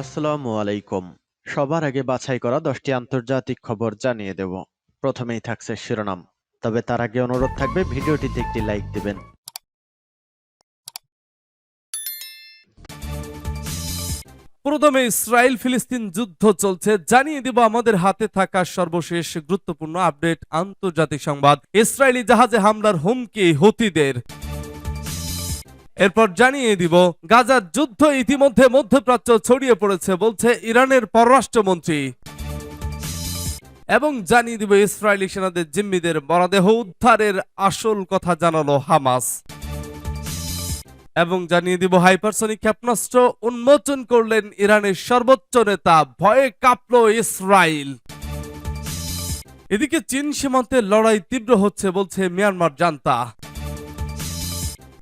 আসসালামু আলাইকুম। সবার আগে বাছাই করা দশটি আন্তর্জাতিক খবর জানিয়ে দেব। প্রথমেই থাকছে শিরোনাম। তবে তার আগে অনুরোধ থাকবে, ভিডিওটিতে একটি লাইক দিবেন। প্রথমে ইসরায়েল ফিলিস্তিন যুদ্ধ চলছে। জানিয়ে দিব, আমাদের হাতে থাকা সর্বশেষ গুরুত্বপূর্ণ আপডেট, আন্তর্জাতিক সংবাদ। ইসরায়েলি জাহাজে হামলার হুমকি, হুতিদের। এরপর জানিয়ে দিব, গাজার যুদ্ধ ইতিমধ্যে মধ্যপ্রাচ্য ছড়িয়ে পড়েছে বলছে ইরানের পররাষ্ট্রমন্ত্রী। এবং জানিয়ে দিব, ইসরায়েলি সেনাদের জিম্মিদের মরদেহ উদ্ধারের আসল কথা জানালো হামাস। এবং জানিয়ে দিব, হাইপারসনিক ক্ষেপণাস্ত্র উন্মোচন করলেন ইরানের সর্বোচ্চ নেতা, ভয়ে কাঁপল ইসরায়েল। এদিকে চীন সীমান্তে লড়াই তীব্র হচ্ছে বলছে মিয়ানমার জান্তা।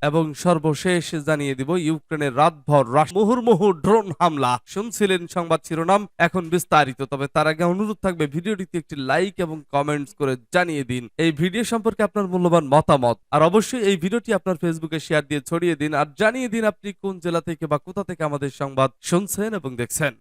এবং সর্বশেষ জানিয়ে দিব, ইউক্রেনের রাতভর মুহুর্মুহু ড্রোন হামলা। শুনছিলেন সংবাদ শিরোনাম, এখন বিস্তারিত। তবে তার আগে অনুরোধ থাকবে, ভিডিওটিতে একটি লাইক এবং কমেন্টস করে জানিয়ে দিন। এই ভিডিও সম্পর্কে আপনার মূল্যবান মতামত। আর অবশ্যই এই ভিডিওটি আপনার ফেসবুকে শেয়ার দিয়ে ছড়িয়ে দিন। আর জানিয়ে দিন আপনি কোন জেলা থেকে বা কোথা থেকে আমাদের সংবাদ শুনছেন এবং দেখছেন।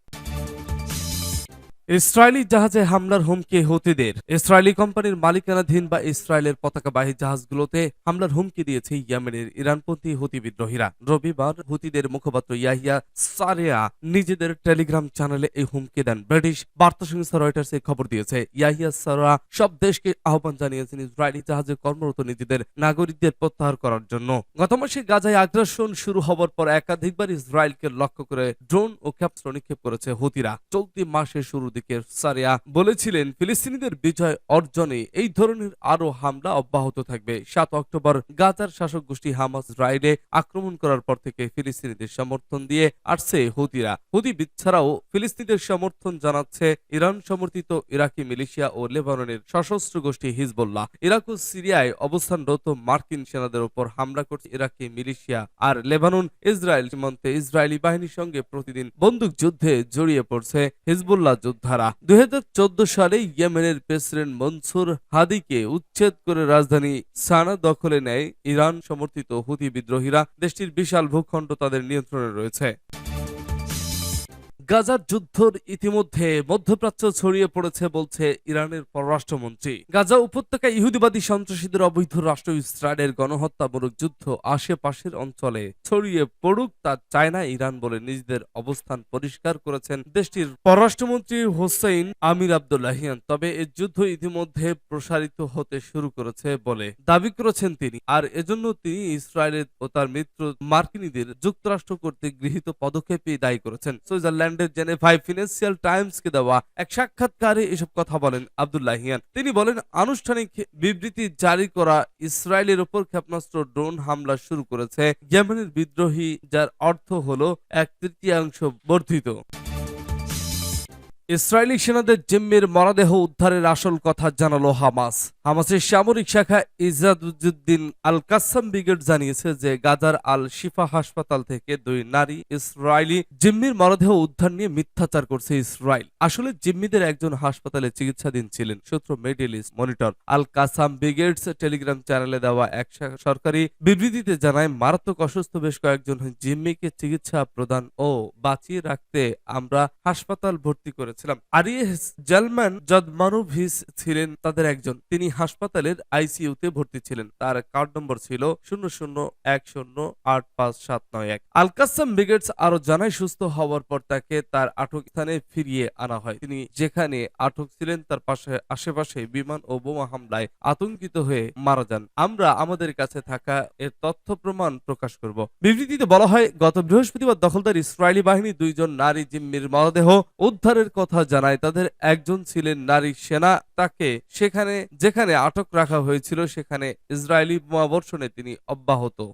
ইসরায়েলি জাহাজে হামলার হুমকি হুতিদের। ইসরায়েলি কোম্পানির মালিকানাধীন বা ইসরায়েলের পতাকাবাহী জাহাজগুলোতে হামলার হুমকি দিয়েছে ইয়েমেনের ইরানপন্থী হুতি বিদ্রোহীরা। রবিবার হুতিদের মুখপাত্র ইয়াহিয়া সারেয়া নিজেদের টেলিগ্রাম চ্যানেলে এই হুমকি দেন। ব্রিটিশ বার্তা সংস্থা রয়টার্স এই খবর দিয়েছে, ইয়াহিয়া সারা সব দেশকে আহ্বান জানিয়েছেন ইসরায়েলি জাহাজে কর্মরত নিজেদের নাগরিকদের প্রত্যাহার করার জন্য। গত মাসে গাজায় আগ্রাসন শুরু হওয়ার পর একাধিকবার ইসরায়েলকে লক্ষ্য করে ড্রোন ও ক্ষেপণাস্ত্র নিক্ষেপ করেছে হুতিরা। চলতি মাসে শুরুর দিকে সারিয়া বলেছিলেন, ফিলিস্তিনিদের বিজয় অর্জনে এই ধরনের আরও হামলা অব্যাহত থাকবে। সাত অক্টোবর গাজার শাসক গোষ্ঠী হামাস রাইডে আক্রমণ করার পর থেকে ফিলিস্তিনিদের সমর্থন দিয়ে আসছে হুতিরা। হুতি ছাড়াও ফিলিস্তিনিদের সমর্থন জানাচ্ছে ইরান সমর্থিত ইরাকি মিলিশিয়া ও লেবাননের সশস্ত্র গোষ্ঠী হিজবুল্লাহ। ইরাক ও সিরিয়ায় অবস্থানরত মার্কিন সেনাদের উপর হামলা করছে ইরাকি মিলিশিয়া আর লেবানন। ইসরায়েল সীমান্তে ইসরায়েলি বাহিনীর সঙ্গে প্রতিদিন বন্দুক যুদ্ধে জড়িয়ে পড়ছে হিজবুল্লাহ যোদ্ধারা দুই সালে ইয়েমেনের প্রেসিডেন্ট মনসুর হাদিকে উচ্ছেদ করে রাজধানী সানা দখলে নেয় ইরান সমর্থিত হুতি বিদ্রোহীরা। দেশটির বিশাল ভূখণ্ড তাদের নিয়ন্ত্রণে রয়েছে। গাজার যুদ্ধর ইতিমধ্যে মধ্যপ্রাচ্য ছড়িয়ে পড়েছে বলছে ইরানের পররাষ্ট্রমন্ত্রী। গাজা উপত্যকা ইহুদিবাদী সন্ত্রাসীদের অবৈধ রাষ্ট্র ইসরায়েলের গণহত্যামূলক যুদ্ধ আশেপাশের অঞ্চলে ছড়িয়ে পড়ুক তা চায় না ইরান বলে নিজেদের অবস্থান পরিষ্কার করেছেন দেশটির পররাষ্ট্রমন্ত্রী হোসেইন আমির আবদুল্লাহিয়ান। তবে এই যুদ্ধ ইতিমধ্যে প্রসারিত হতে শুরু করেছে বলে দাবি করেছেন তিনি। আর এজন্য তিনি ইসরায়েলের ও তার মিত্র মার্কিনীদের যুক্তরাষ্ট্র কর্তৃক গৃহীত পদক্ষেপে দায়ী করেছেন। সুইজারল্যান্ডের জেনেভাই ফিনান্সিয়াল টাইমসকে দেওয়া এক সাক্ষাৎকারে এসব কথা বলেন আবদুল্লাহিয়ান তিনি বলেন, আনুষ্ঠানিক বিবৃতি জারি করা ইসরায়েলের ওপর ক্ষেপণাস্ত্র ড্রোন হামলা শুরু করেছে। ইয়েমেনের বিদ্রোহী, যার অর্থ হলো এক তৃতীয়াংশ বর্ধিত। ইসরায়েলি সেনাদের জিম্মির মরদেহ উদ্ধারের আসল কথা জানালো হামাস। হামাসের সামরিক শাখা ইজাদুদ্দিন আল কাসাম ব্রিগেড জানিয়েছে যে গাজার আল শিফা হাসপাতাল থেকে দুই নারী ইসরায়েলি জিম্মির মরদেহ উদ্ধার নিয়ে মিথ্যাচার করছে ইসরায়েল। আসলে জিম্মিদের একজন হাসপাতালে চিকিৎসাধীন ছিলেন, সূত্র Middle East Monitor. Al Qassam Brigades Telegram চ্যানেলে দেওয়া এক সরকারি বিবৃতিতে জানায়, মারাত্মক অসুস্থ বেশ কয়েকজন জিম্মিকে চিকিৎসা প্রদান ও বাঁচিয়ে রাখতে আমরা হাসপাতাল ভর্তি করেছিলাম। আরিয়েস জালমান জদমানোভিস ছিলেন তাদের একজন। তিনি হাসপাতালের আইসিইউতে ভর্তি ছিলেন। তার কার্ড নম্বর ছিল শূন্য শূন্য এক শূন্য আট পাঁচ সাত নয় এক। আলকাসাম ব্রিগেডস আরও জানায়, সুস্থ হওয়ার পর তাকে তার আটক স্থানে ফিরিয়ে আনা হয়। তিনি যেখানে আটক ছিলেন, তার পাশে আশেপাশে বিমান ও বোমা হামলায় আতঙ্কিত হয়ে মারা যান। আমরা আমাদের কাছে থাকা এর তথ্য প্রমাণ প্রকাশ করব। বিবৃতিতে বলা হয়, গত বৃহস্পতিবার দখলদার ইসরায়েলি বাহিনী দুইজন নারী জিম্মির মরদেহ উদ্ধারের কথা জানায়। তাদের একজন ছিলেন নারী সেনা। তাকে সেখানে, যেখানে আটক রাখা হয়েছিল। সেখানে ইসরায়েলি বোমাবর্ষণে তিনি অব্যাহত।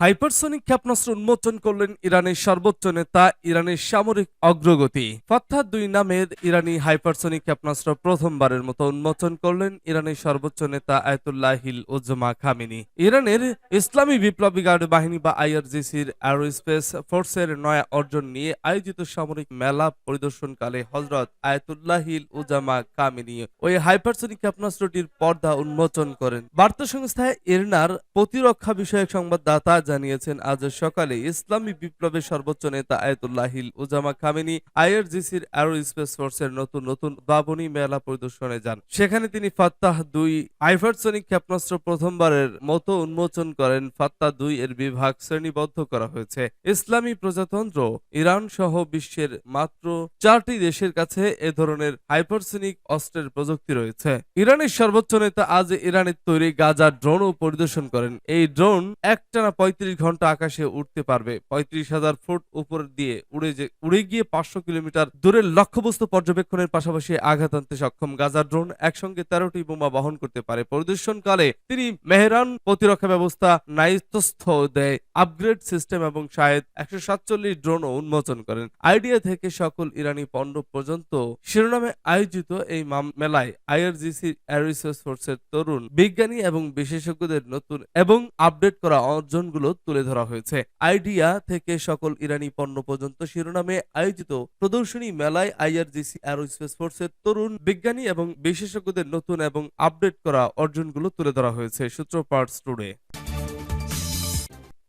হাইপারসনিক ক্ষেপণাস্ত্র উন্মোচন করলেন ইরানের সর্বোচ্চ নেতা, ইরানের সামরিক অগ্রগতি। ফাত্তাহ দুই নামের ইরানি হাইপারসনিক ক্ষেপণাস্ত্র প্রথমবারের মতো উন্মোচন করলেন ইরানের সর্বোচ্চ নেতা আয়তুল্লাহিল উজ্জমা খামিনি। ইরানের ইসলামী বিপ্লবী গার্ড বাহিনী বা আইআরজিসির অ্যারোস্পেস ফোর্সের নয়া অর্জন নিয়ে আয়োজিত সামরিক মেলা পরিদর্শনকালে হজরত আয়তুল্লাহিল উজামা কামিনী ওই হাইপারসনিক ক্ষেপণাস্ত্রটির পর্দা উন্মোচন করেন। বার্তা সংস্থা ইরনার প্রতিরক্ষা বিষয়ক সংবাদদাতা জানিয়েছেন, আজ সকালে ইসলামী বিপ্লবের সর্বোচ্চ নেতা আয়াতুল্লাহিল উজামা খামেনি আইআরজিসির অ্যারো স্পেস ফোর্সের নতুন নতুন উদ্ভাবনী মেলা পরিদর্শনে যান। সেখানে তিনি ফাত্তাহ দুই হাইপারসনিক ক্ষেপণাস্ত্র প্রথমবারের মতো উন্মোচন করেন। ফাত্তা দুই এর বিভাগ শ্রেণীবদ্ধ করা হয়েছে। ইসলামী প্রজাতন্ত্র ইরান সহ বিশ্বের মাত্র চারটি দেশের কাছে এ ধরনের হাইপারসনিক অস্ত্রের প্রযুক্তি রয়েছে। ইরানের সর্বোচ্চ নেতা আজ ইরানের তৈরি গাজা ড্রোনও পরিদর্শন করেন। এই ড্রোন একটানা পঁয়ত্রিশ ঘণ্টা আকাশে উঠতে পারবে। পঁয়ত্রিশ হাজার ফুট উপর দিয়ে উড়ে যে উড়ে গিয়ে পাঁচশো কিলোমিটার দূরের লক্ষ্যবস্তু পর্যবেক্ষণের পাশাপাশি আঘাত আনতে সক্ষম গাজা ড্রোন একসঙ্গে তেরোটি বোমা বহন করতে পারে। পরিদর্শনকালে তিনি মেহরান প্রতিরক্ষা ব্যবস্থা নাইতস্থ দেয় আপগ্রেড সিস্টেম এবং শায়দ একশো সাতচল্লিশ ড্রোনও উন্মোচন করেন। আইডিয়া থেকে সকল ইরানি পণ্য পর্যন্ত শিরোনামে আয়োজিত এই মেলায় আইআরজিসি অ্যারিসোর্স ফোর্সের তরুণ, বিজ্ঞানী এবং বিশেষজ্ঞদের নতুন এবং আপডেট করা অর্জনগুলো তুলে ধরা হয়েছে। আইডিয়া থেকে সকল ইরানি পণ্য পর্যন্ত শিরোনামে আয়োজিত প্রদর্শনী মেলায় আইআরজিসি অ্যারোস্পেস ফোর্সের তরুণ, বিজ্ঞানী এবং বিশেষজ্ঞদের নতুন এবং আপডেট করা অর্জনগুলো তুলে ধরা হয়েছে সূত্র পার্টস টুডে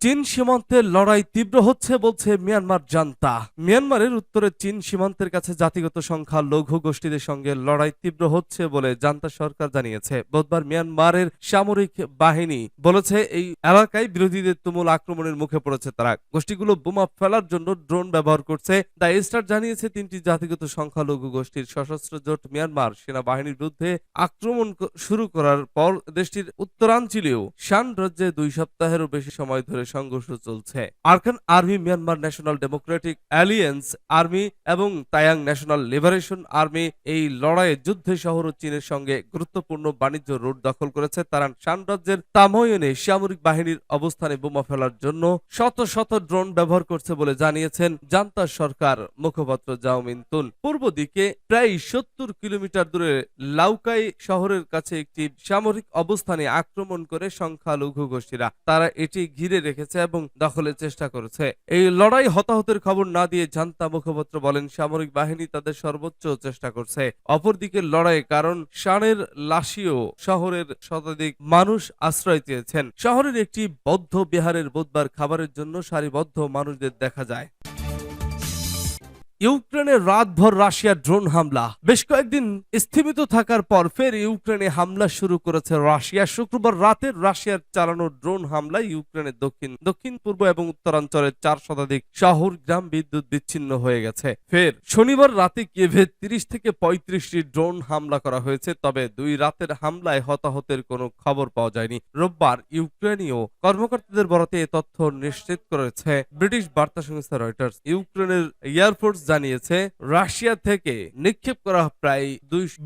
চীন সীমান্তের লড়াই তীব্র হচ্ছে বলছে মিয়ানমার জান্তা। মিয়ানমারের উত্তরে চীন সীমান্তের কাছে জাতিগত সংখ্যা, লঘু গোষ্ঠীদের সঙ্গে লড়াই তীব্র হচ্ছে বলে জান্তা সরকার জানিয়েছে। বুধবার মিয়ানমারের সামরিক বাহিনী বলেছে, এই এলাকায় বিরোধীদের তুমুল আক্রমণের মুখে পড়েছে তারা। গোষ্ঠীগুলো বোমা ফেলার জন্য ড্রোন ব্যবহার করছে। দ্য স্টার জানিয়েছে, তিনটি জাতিগত সংখ্যালঘু গোষ্ঠীর সশস্ত্র জোট মিয়ানমার সেনাবাহিনীর বিরুদ্ধে আক্রমণ শুরু করার পর দেশটির উত্তরাঞ্চলীয় শান রাজ্যে দুই সপ্তাহেরও বেশি সময় ধরে সংঘর্ষ চলছে। Arakan army, Myanmar national democratic alliance army এবং তায়াং ন্যাশনাল লিবারেশন আর্মি এই লড়াইয়ে যুদ্ধে শহর ও চীনের সঙ্গে গুরুত্বপূর্ণ বাণিজ্য রুট দখল করেছে। তারা শান রাজ্যের তাময়নে সামরিক বাহিনীর অবস্থানে বোমা ফেলার জন্য শত শত ড্রোন ব্যবহার করছে বলে জানিয়েছেন জান্তা সরকার মুখপাত্র জাওমিন তুন পূর্ব দিকে প্রায় সত্তর কিলোমিটার দূরে লাউকাই শহরের কাছে একটি সামরিক অবস্থানে আক্রমণ করে সংখ্যালঘু গোষ্ঠীরা। তারা এটি ঘিরে রেখেছে এবং দখলের চেষ্টা করেছে। এই লড়াই হতাহতের খবর না দিয়ে জান্তা মুখপাত্র বলেন, সামরিক বাহিনী তাদের সর্বোচ্চ চেষ্টা করছে। অপরদিকে লড়াই কারণ শানের লাশিও শহরের শতাধিক মানুষ আশ্রয় চেয়েছেন। শহরের একটি বৌদ্ধ বিহারের বুধবার খাবারের জন্য সারিবদ্ধ মানুষদের দেখা যায়। ইউক্রেনে রাতভর রাশিয়ার ড্রোন হামলা। বেশ কয়েকদিন স্থিমিত থাকার পর ফের ইউক্রেনে হামলা শুরু করেছে রাশিয়া। শুক্রবার রাতে রাশিয়ার চালানো ড্রোন হামলায় ইউক্রেনের দক্ষিণ দক্ষিণ, পূর্ব এবং উত্তরাঞ্চলের চার শতাধিক শহর গ্রাম বিদ্যুৎ বিচ্ছিন্ন হয়ে গেছে। ফের শনিবার রাতে কিয়েভে তিরিশ থেকে পঁয়ত্রিশটি ড্রোন হামলা করা হয়েছে, তবে দুই রাতের হামলায় হতাহতের কোনো খবর পাওয়া যায়নি। রোববার ইউক্রেনীয় কর্মকর্তাদের বরাতে এ তথ্য নিশ্চিত করেছে ব্রিটিশ বার্তা সংস্থা রয়টার্স। ইউক্রেনের এয়ারফোর্স জানিয়েছে, রাশিয়া থেকে নিক্ষেপ করা প্রায়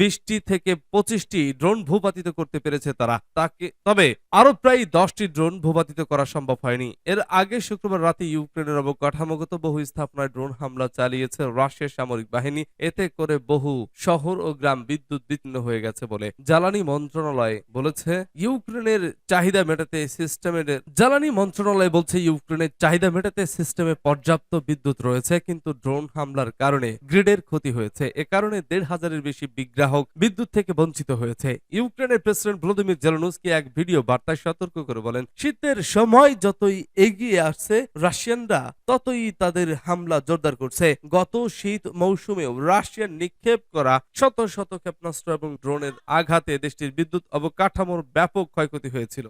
বিশটি থেকে পঁচিশটি ড্রোন ভূপাতিত করতে পেরেছে তারা। তাকে তবে আরও প্রায় দশটি ড্রোন ভূপাতিত করা সম্ভব হয়নি। এর আগে শুক্রবার রাতে ইউক্রেনের অবকাঠামোগত বহু স্থাপনায় ড্রোন হামলা চালিয়েছে রাশিয়ার সামরিক বাহিনী। এতে করে বহু শহর ও গ্রাম বিদ্যুৎ বিচ্ছিন্ন হয়ে গেছে বলে জ্বালানি মন্ত্রণালয় বলেছে। ইউক্রেনের চাহিদা মেটাতে সিস্টেমের জ্বালানি মন্ত্রণালয় বলছে, ইউক্রেনের চাহিদা মেটাতে সিস্টেমে পর্যাপ্ত বিদ্যুৎ রয়েছে, কিন্তু ড্রোন হামলার কারণে গ্রিডের ক্ষতি হয়েছে। এ কারণে দেড় হাজারের বেশি বিগ্রাহক বিদ্যুৎ থেকে বঞ্চিত হয়েছে। ইউক্রেনের প্রেসিডেন্ট ভ্লাদিমির জেলনুস্কি এক ভিডিও বার্তায় সতর্ক করে বলেন, শীতের সময় যতই এগিয়ে আসছে, রাশিয়ানরা ততই তাদের হামলা জোরদার করছে। গত শীত মৌসুমেও রাশিয়ার নিক্ষেপ করা শত শত ক্ষেপণাস্ত্র এবং ড্রোনের আঘাতে দেশটির বিদ্যুৎ অবকাঠামোর ব্যাপক ক্ষয়ক্ষতি হয়েছিল।